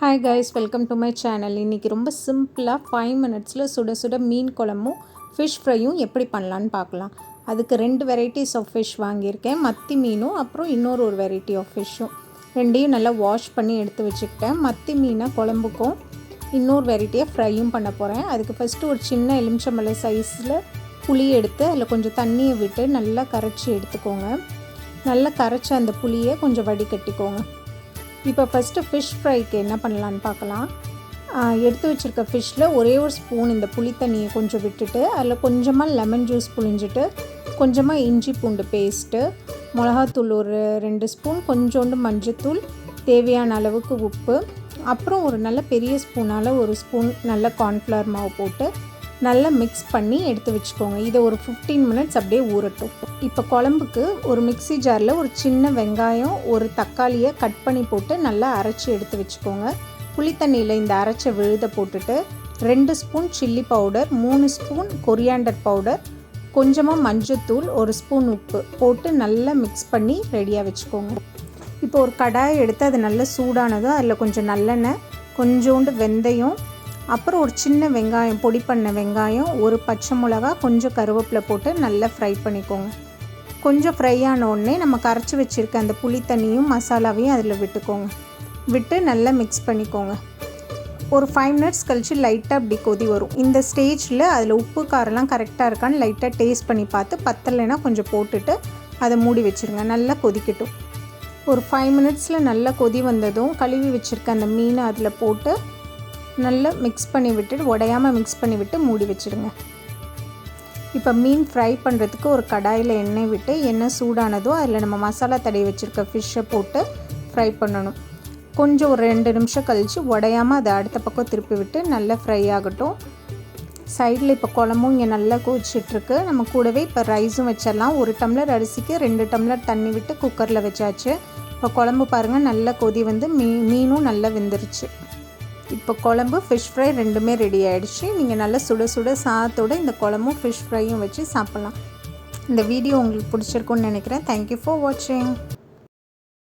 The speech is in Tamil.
Hi guys welcome to my channel இன்றைக்கி ரொம்ப சிம்பிளாக ஃபைவ் மினிட்ஸில் சுட சுட மீன் குழம்பும் ஃபிஷ் ஃப்ரையும் எப்படி பண்ணலான்னு பார்க்கலாம். அதுக்கு ரெண்டு வெரைட்டிஸ் ஆஃப் ஃபிஷ் வாங்கியிருக்கேன். மத்தி மீனும் அப்புறம் இன்னொரு ஒரு வெரைட்டி ஆஃப் ஃபிஷ்ஷும் ரெண்டையும் நல்லா வாஷ் பண்ணி எடுத்து வச்சுக்கிட்டேன். மத்தி மீனை குழம்புக்கும் இன்னொரு வெரைட்டியாக ஃப்ரையும் பண்ண போகிறேன் அதுக்கு ஃபஸ்ட்டு ஒரு சின்ன எலுமிச்சம்பழ சைஸில் புளி எடுத்து அதில் கொஞ்சம் தண்ணியை விட்டு நல்லா கரைச்சி எடுத்துக்கோங்க. நல்லா கரைச்ச அந்த புளியை கொஞ்சம் வடிகட்டிக்கோங்க. இப்போ ஃபஸ்ட்டு ஃபிஷ் ஃப்ரைக்கு என்ன பண்ணலான்னு பார்க்கலாம். எடுத்து வச்சுருக்க ஃபிஷ்ஷில் ஒரே ஒரு ஸ்பூன் இந்த புளி தண்ணியை கொஞ்சம் விட்டுட்டு அதில் கொஞ்சமாக லெமன் ஜூஸ் புழிஞ்சிட்டு கொஞ்சமாக இஞ்சி பூண்டு பேஸ்ட்டு மிளகாத்தூள் ஒரு ரெண்டு ஸ்பூன் கொஞ்சோண்டு மஞ்சத்தூள் தேவையான அளவுக்கு உப்பு அப்புறம் ஒரு நல்ல பெரிய ஸ்பூனால் ஒரு ஸ்பூன் நல்ல கார்ன்ஃப்ளவர் மாவு போட்டு நல்லா மிக்ஸ் பண்ணி எடுத்து வச்சுக்கோங்க. இதை ஒரு ஃபிஃப்டீன் மினிட்ஸ் அப்படியே ஊறட்டும். இப்போ குழம்புக்கு ஒரு மிக்ஸி ஜாரில் ஒரு சின்ன வெங்காயம் ஒரு தக்காளியை கட் பண்ணி போட்டு நல்லா அரைச்சி எடுத்து வச்சுக்கோங்க. புளித்தண்ணியில் இந்த அரைச்ச விழுத போட்டுட்டு ரெண்டு ஸ்பூன் சில்லி பவுடர் மூணு ஸ்பூன் கொரியாண்டர் பவுடர் கொஞ்சமாக மஞ்சத்தூள் ஒரு ஸ்பூன் உப்பு போட்டு நல்லா மிக்ஸ் பண்ணி ரெடியாக வச்சுக்கோங்க. இப்போ ஒரு கடாயை எடுத்து அது நல்லா சூடானதும் அதில் கொஞ்சம் நல்லெண்ணெய் கொஞ்சோண்டு வெந்தயம் அப்புறம் ஒரு சின்ன வெங்காயம் பொடி பண்ண வெங்காயம் ஒரு பச்சை மிளகா கொஞ்சம் கருவேப்பிலை போட்டு நல்லா ஃப்ரை பண்ணிக்கோங்க. கொஞ்சம் ஃப்ரை ஆன உடனே நம்ம கரைச்சி வச்சுருக்க அந்த புளி தண்ணியும் மசாலாவையும் அதில் விட்டுக்கோங்க. விட்டு நல்லா மிக்ஸ் பண்ணிக்கோங்க. ஒரு ஃபைவ் மினிட்ஸ் கழித்து லைட்டாக அப்படி கொதி வரும். இந்த ஸ்டேஜில் அதில் உப்பு காரெல்லாம் கரெக்டாக இருக்கான்னு லைட்டாக டேஸ்ட் பண்ணி பார்த்து பத்தலைன்னா கொஞ்சம் போட்டுட்டு அதை மூடி வச்சுருங்க. நல்லா கொதிக்கட்டும். ஒரு ஃபைவ் மினிட்ஸில் நல்லா கொதி வந்ததும் கழுவி வச்சுருக்க அந்த மீனை அதில் போட்டு நல்லா மிக்ஸ் பண்ணி விட்டுட்டு உடையாமல் மிக்ஸ் பண்ணி விட்டு மூடி வச்சுடுங்க இப்போ மீன் ஃப்ரை பண்ணுறதுக்கு ஒரு கடாயில் எண்ணெய் விட்டு எண்ணெய் சூடானதோ அதில் நம்ம மசாலா தடவி வச்சுருக்க ஃபிஷ்ஷை போட்டு ஃப்ரை பண்ணணும். கொஞ்சம் ஒரு ரெண்டு நிமிஷம் கழித்து உடையாமல் அதை அடுத்த பக்கம் திருப்பி விட்டு நல்லா ஃப்ரை ஆகட்டும். சைடில் இப்போ குழம்பும் இங்கே நல்லா கொதிச்சிட்ருக்கு. நம்ம கூடவே இப்போ ரைஸும் வச்சிடலாம். ஒரு டம்ளர் அரிசிக்கு ரெண்டு டம்ளர் தண்ணி விட்டு குக்கரில் வச்சாச்சு. இப்போ குழம்பு பாருங்கள் நல்லா கொதி வந்து மீ மீனும் நல்லா வெந்துருச்சு. இப்போ குழம்பு ஃபிஷ் ஃப்ரை ரெண்டுமே ரெடி ஆகிடுச்சு நீங்கள் நல்லா சுட சுட சாதத்தோடு இந்த குழம்பும் ஃபிஷ் ஃப்ரையும் வச்சு சாப்பிட்லாம். இந்த வீடியோ உங்களுக்கு பிடிச்சிருக்குன்னு நினைக்கிறேன். தேங்க்யூ ஃபார் வாட்சிங்